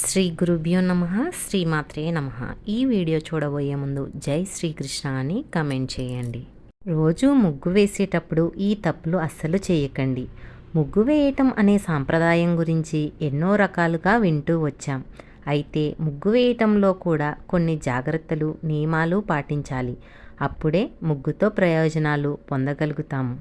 శ్రీ గురుభ్యో నమ శ్రీమాత్రే నమ. ఈ వీడియో చూడబోయే ముందు జై శ్రీకృష్ణ అని కమెంట్ చేయండి. రోజు ముగ్గు వేసేటప్పుడు ఈ తప్పులు అస్సలు చేయకండి. ముగ్గు వేయటం అనే సాంప్రదాయం గురించి ఎన్నో రకాలుగా వింటూ వచ్చాం. అయితే ముగ్గు వేయటంలో కూడా కొన్ని జాగ్రత్తలు నియమాలు పాటించాలి. అప్పుడే ముగ్గుతో ప్రయోజనాలు పొందగలుగుతాము.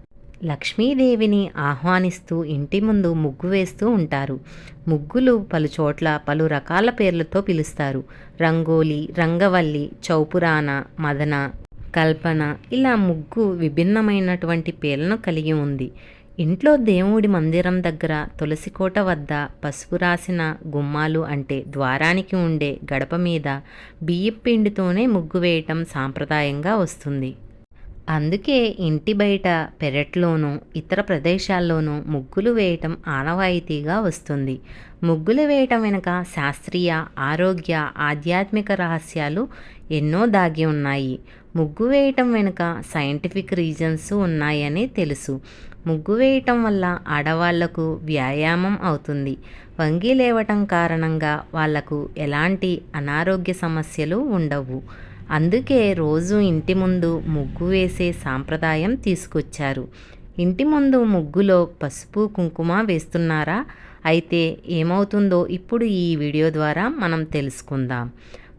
లక్ష్మీదేవిని ఆహ్వానిస్తూ ఇంటి ముందు ముగ్గు వేస్తూ ఉంటారు. ముగ్గులు పలు చోట్ల పలు రకాల పేర్లతో పిలుస్తారు. రంగోలి రంగవల్లి చౌపురాన మదన కల్పన ఇలా ముగ్గు విభిన్నమైనటువంటి పేర్లను కలిగి ఉంది. ఇంట్లో దేవుడి మందిరం దగ్గర తులసికోట వద్ద పసుపు రాసిన గుమ్మాలు అంటే ద్వారానికి ఉండే గడప మీద బియ్యపిండితోనే ముగ్గు వేయటం సాంప్రదాయంగా వస్తుంది. అందుకే ఇంటి బయట పెరట్లోనూ ఇతర ప్రదేశాల్లోనూ ముగ్గులు వేయటం ఆనవాయితీగా వస్తుంది. ముగ్గులు వేయటం వెనుక శాస్త్రీయ ఆరోగ్య ఆధ్యాత్మిక రహస్యాలు ఎన్నో దాగి ఉన్నాయి. ముగ్గు వేయటం వెనుక సైంటిఫిక్ రీజన్స్ ఉన్నాయని తెలుసు. ముగ్గు వేయటం వల్ల ఆడవాళ్ళకు వ్యాయామం అవుతుంది. వంగి లేవటం కారణంగా వాళ్ళకు ఎలాంటి అనారోగ్య సమస్యలు ఉండవు. అందుకే రోజు ఇంటి ముందు ముగ్గు వేసే సాంప్రదాయం తీసుకొచ్చారు. ఇంటి ముందు ముగ్గులో పసుపు కుంకుమ వేస్తున్నారా? అయితే ఏమవుతుందో ఇప్పుడు ఈ వీడియో ద్వారా మనం తెలుసుకుందాం.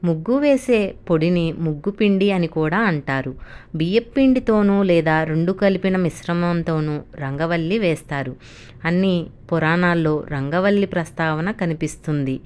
ముగ్గు వేసే పొడిని ముగ్గు పిండి అని కూడా అంటారు. బియ్యపిండితోనూ లేదా రెండు కలిపిన మిశ్రమంతోనూ రంగవల్లి వేస్తారు. అన్ని పురాణాల్లో రంగవల్లి ప్రస్తావన కనిపిస్తుంది.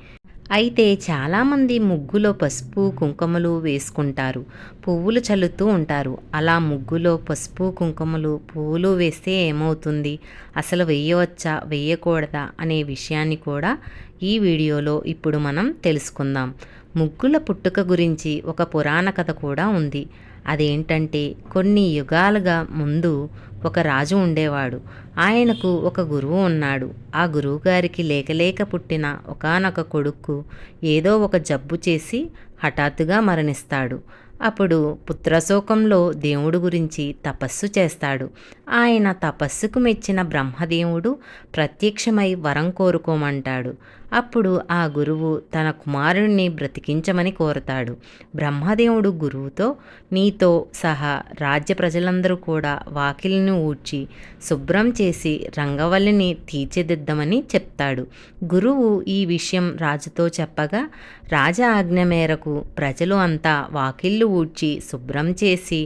అయితే చాలామంది ముగ్గులో పసుపు కుంకుమలు వేసుకుంటారు. పువ్వులు చల్లుతూ ఉంటారు. అలా ముగ్గులో పసుపు కుంకుమలు పువ్వులు వేస్తే ఏమవుతుంది? అసలు వేయవచ్చా? వేయకూడదా? అనే విషయాన్ని కూడా ఈ వీడియోలో ఇప్పుడు మనం తెలుసుకుందాం. ముగ్గుల పుట్టుక గురించి ఒక పురాణ కథ కూడా ఉంది. అదేంటంటే కొన్ని యుగాలుగా ముందు ఒక రాజు ఉండేవాడు. ఆయనకు ఒక గురువు ఉన్నాడు. ఆ గురువుగారికి లేకలేక పుట్టిన ఒకనొక కొడుకు ఏదో ఒక జబ్బు చేసి హఠాత్తుగా మరణిస్తాడు. అప్పుడు పుత్రశోకంలో దేవుడు గురించి తపస్సు చేస్తాడు. ఆయన తపస్సుకు మెచ్చిన బ్రహ్మదేవుడు ప్రత్యక్షమై వరం కోరుకోమంటాడు. అప్పుడు ఆ గురువు తన కుమారుణ్ణి బ్రతికించమని కోరతాడు. బ్రహ్మదేవుడు గురువుతో నీతో సహా రాజ్య ప్రజలందరూ కూడా వాకిలిని ఊడ్చి శుభ్రం చేసి రంగవల్లిని తీర్చిదిద్దమని చెప్తాడు. గురువు ఈ విషయం రాజుతో చెప్పగా రాజ ఆజ్ఞ మేరకు ప్రజలు అంతా వాకిళ్ళు ఊడ్చి శుభ్రం చేసి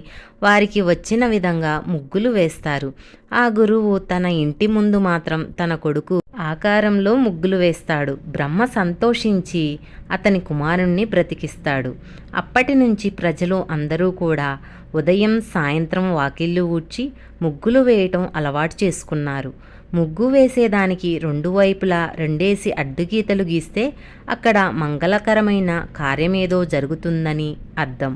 వారికి వచ్చిన విధంగా ముగ్గులు వేస్తారు. ఆ గురువు తన ఇంటి ముందు మాత్రం తన కొడుకు ఆకారంలో ముగ్గులు వేస్తాడు. బ్రహ్మ సంతోషించి అతని కుమారుణ్ణి బ్రతికిస్తాడు. అప్పటి నుంచి ప్రజలు అందరూ కూడా ఉదయం సాయంత్రం వాకిళ్ళు ఊడ్చి ముగ్గులు వేయటం అలవాటు చేసుకున్నారు. ముగ్గు వేసేదానికి రెండు వైపులా రెండేసి అడ్డుగీతలు గీస్తే అక్కడ మంగళకరమైన కార్యమేదో జరుగుతుందని అర్థం.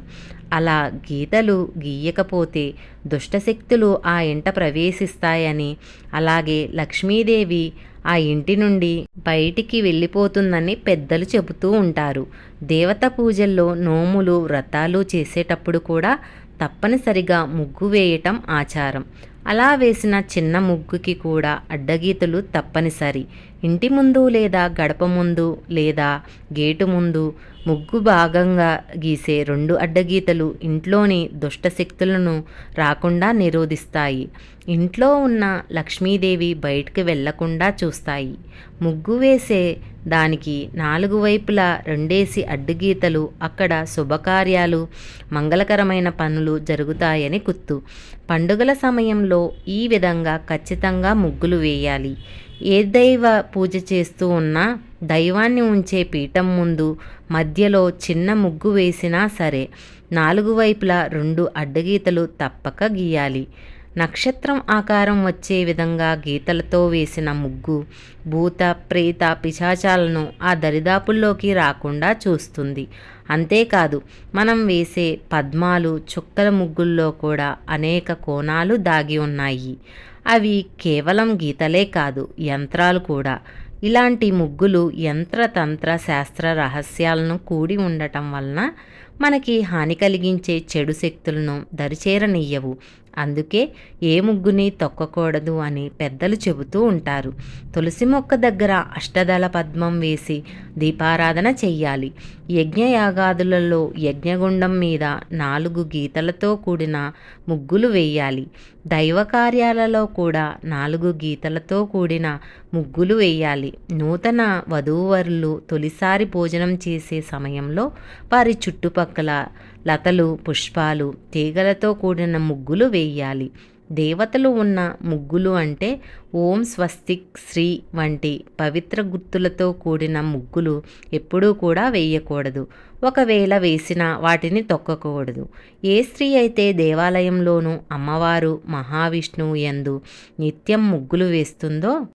అలా గీతలు గీయకపోతే దుష్టశక్తులు ఆ ఇంట ప్రవేశిస్తాయని అలాగే లక్ష్మీదేవి ఆ ఇంటి నుండి బయటికి వెళ్ళిపోతుందని పెద్దలు చెబుతూ ఉంటారు. దేవత పూజల్లో నోములు వ్రతాలు చేసేటప్పుడు కూడా తప్పనిసరిగా ముగ్గు వేయటం ఆచారం. అలా వేసిన చిన్న ముగ్గుకి కూడా అడ్డగీతలు తప్పనిసరి. ఇంటి ముందు లేదా గడప ముందు లేదా గేటు ముందు ముగ్గు భాగంగా గీసే రెండు అడ్డగీతలు ఇంట్లోని దుష్టశక్తులను రాకుండా నిరోధిస్తాయి. ఇంట్లో ఉన్న లక్ష్మీదేవి బయటికి వెళ్ళకుండా చూస్తాయి. ముగ్గు వేసే దానికి నాలుగు వైపులా రెండేసి అడ్డుగీతలు అక్కడ శుభకార్యాలు మంగళకరమైన పనులు జరుగుతాయని గుర్తు. పండుగల సమయంలో ఈ విధంగా ఖచ్చితంగా ముగ్గులు వేయాలి. ఏ దైవ పూజ చేస్తూ ఉన్నా దైవాన్ని ఉంచే పీఠం ముందు మధ్యలో చిన్న ముగ్గు వేసినా సరే నాలుగు వైపులా రెండు అడ్డగీతలు తప్పక గీయాలి. నక్షత్రం ఆకారం వచ్చే విధంగా గీతలతో వేసిన ముగ్గు భూత ప్రేత పిశాచాలను ఆ దరిదాపుల్లోకి రాకుండా చూస్తుంది. అంతేకాదు మనం వేసే పద్మాలు చుక్కల ముగ్గుల్లో కూడా అనేక కోణాలు దాగి ఉన్నాయి. అవి కేవలం గీతలే కాదు యంత్రాలు కూడా. ఇలాంటి ముగ్గులు యంత్రతంత్ర శాస్త్ర రహస్యాలను కూడి ఉండటం వలన మనకి హాని కలిగించే చెడు శక్తులను దరిచేరనియ్యవు. అందుకే ఏ ముగ్గుని తొక్కకూడదు అని పెద్దలు చెబుతూ ఉంటారు. తులసి మొక్క దగ్గర అష్టదళ పద్మం వేసి దీపారాధన చెయ్యాలి. యజ్ఞయాగాదులలో యజ్ఞగుండం మీద నాలుగు గీతలతో కూడిన ముగ్గులు వేయాలి. దైవ కార్యాలలో కూడా నాలుగు గీతలతో కూడిన ముగ్గులు వేయాలి. నూతన వధూవరులు తొలిసారి భోజనం చేసే సమయంలో వారి చుట్టుపక్కల లతలు పుష్పాలు తీగలతో కూడిన ముగ్గులు వేయాలి. దేవతలు ఉన్న ముగ్గులు అంటే ఓం స్వస్తిక్ శ్రీ వంటి పవిత్ర గుర్తులతో కూడిన ముగ్గులు ఎప్పుడూ కూడా వేయకూడదు. ఒకవేళ వేసినా వాటిని తొక్కకూడదు. ఏ స్త్రీ అయితే దేవాలయంలోనూ అమ్మవారు మహావిష్ణువు ఎందు నిత్యం ముగ్గులు వేస్తుందో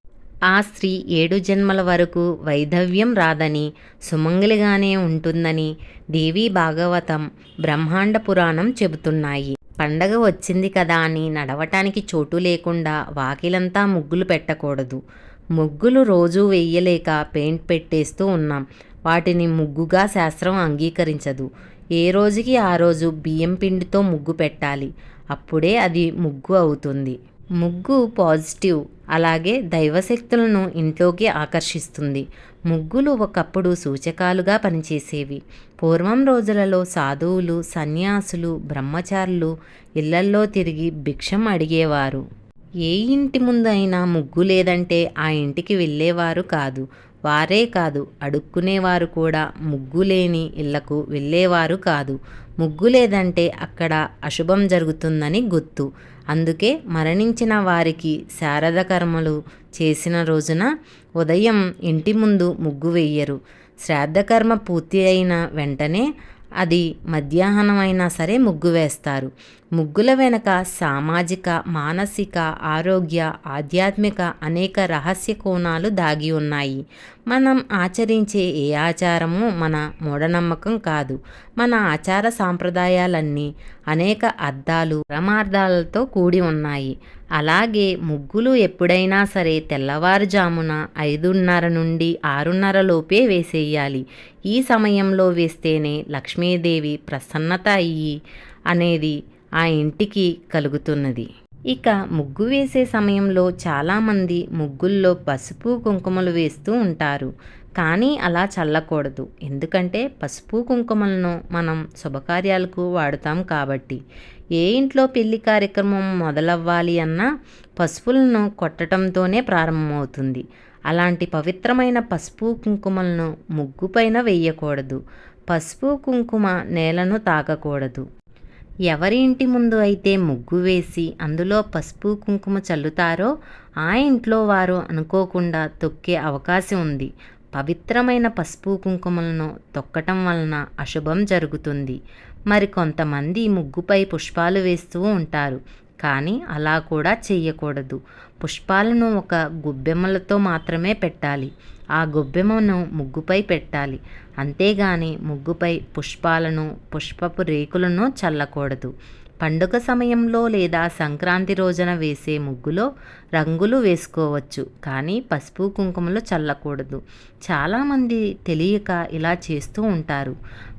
ఆ స్త్రీ ఏడు జన్మల వరకు వైధవ్యం రాదని సుమంగలిగానే ఉంటుందని దేవీ భాగవతం బ్రహ్మాండ పురాణం చెబుతున్నాయి. పండగ వచ్చింది కదా అని నడవటానికి చోటు లేకుండా వాకిలంతా ముగ్గులు పెట్టకూడదు. ముగ్గులు రోజు వెయ్యలేక పెయింట్ పెట్టేస్తూ ఉన్నాం. వాటిని ముగ్గుగా శాస్త్రం అంగీకరించదు. ఏ రోజుకి ఆ రోజు బియ్యం పిండితో ముగ్గు పెట్టాలి. అప్పుడే అది ముగ్గు అవుతుంది. ముగ్గు పాజిటివ్ అలాగే దైవశక్తులను ఇంట్లోకి ఆకర్షిస్తుంది. ముగ్గులు ఒకప్పుడు సూచకాలుగా పనిచేసేవి. పూర్వం రోజులలో సాధువులు సన్యాసులు బ్రహ్మచారులు ఇళ్ళల్లో తిరిగి భిక్షం అడిగేవారు. ఏ ఇంటి ముందు అయినా ముగ్గు లేదంటే ఆ ఇంటికి వెళ్ళేవారు కాదు. వారే కాదు అడుక్కునేవారు కూడా ముగ్గు లేని ఇళ్ళకు వెళ్ళేవారు కాదు. ముగ్గు లేదంటే అక్కడ అశుభం జరుగుతుందని గుర్తు. అందుకే మరణించిన వారికి శారద కర్మలు చేసిన రోజున ఉదయం ఇంటి ముందు ముగ్గు వెయ్యరు శ్రాద్ధకర్మ పూర్తి అయిన వెంటనే అది మధ్యాహ్నం అయినా సరే ముగ్గు వేస్తారు. ముగ్గుల వెనక సామాజిక మానసిక ఆరోగ్య ఆధ్యాత్మిక అనేక రహస్య కోణాలు దాగి ఉన్నాయి. మనం ఆచరించే ఏ ఆచారము మన మూఢనమ్మకం కాదు. మన ఆచార సాంప్రదాయాలన్నీ అనేక అర్థాలు ప్రమార్థాలతో కూడి ఉన్నాయి. అలాగే ముగ్గులు ఎప్పుడైనా సరే తెల్లవారుజామున ఐదున్నర నుండి ఆరున్నర లోపే వేసేయాలి. ఈ సమయంలో వేస్తేనే లక్ష్మీదేవి ప్రసన్నత అయ్యి అనేది ఆ ఇంటికి కలుగుతున్నది. ఇక ముగ్గు వేసే సమయంలో చాలామంది ముగ్గుల్లో పసుపు కుంకుమలు వేస్తూ ఉంటారు. కానీ అలా చల్లకూడదు. ఎందుకంటే పసుపు కుంకుమలను మనం శుభకార్యాలకు వాడుతాం కాబట్టి. ఏ ఇంట్లో పెళ్ళి కార్యక్రమం మొదలవ్వాలి అన్నా పసుపులను కొట్టడంతోనే ప్రారంభమవుతుంది. అలాంటి పవిత్రమైన పసుపు కుంకుమలను ముగ్గుపైన వేయకూడదు. పసుపు కుంకుమ నేలను తాకకూడదు. ఎవరి ఇంటి ముందు అయితే ముగ్గు వేసి అందులో పసుపు కుంకుమ చల్లుతారో ఆ ఇంట్లో వారు అనుకోకుండా తొక్కే అవకాశం ఉంది. పవిత్రమైన పసుపు కుంకుమలను తొక్కటం వలన అశుభం జరుగుతుంది. మరి కొంతమంది ముగ్గుపై పుష్పాలు వేస్తూ ఉంటారు. కానీ అలా కూడా చేయకూడదు పుష్పాలను ఒక గుబ్బెమ్మలతో మాత్రమే పెట్టాలి. ఆ గొబ్బెమ్మను ముగ్గుపై పెట్టాలి. అంతేగాని ముగ్గుపై పుష్పాలను పుష్పపు రేకులను చల్లకూడదు. పండుగ సమయంలో లేదా సంక్రాంతి రోజున వేసే ముగ్గులో రంగులు వేసుకోవచ్చు. కానీ పసుపు కుంకుమలు చల్లకూడదు. చాలామంది తెలియక ఇలా చేస్తూ ఉంటారు.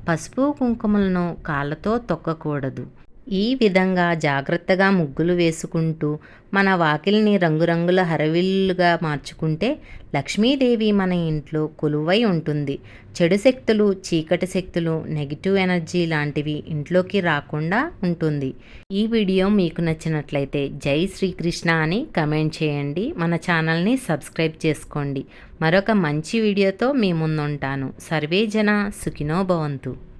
పసుపు కుంకుమలను కాళ్ళతో తొక్కకూడదు. ఈ విధంగా జాగ్రత్తగా ముగ్గులు వేసుకుంటూ మన వాకిల్ని రంగురంగుల హరవిల్లుగా మార్చుకుంటే లక్ష్మీదేవి మన ఇంట్లో కొలువై ఉంటుంది. చెడు శక్తులు చీకటి శక్తులు నెగిటివ్ ఎనర్జీ లాంటివి ఇంట్లోకి రాకుండా ఉంటుంది. ఈ వీడియో మీకు నచ్చినట్లయితే జై శ్రీకృష్ణ అని కమెంట్ చేయండి. మన ఛానల్ని సబ్స్క్రైబ్ చేసుకోండి. మరొక మంచి వీడియోతో మీ ముందుంటాను. సర్వే జన సుఖినో భవంతు.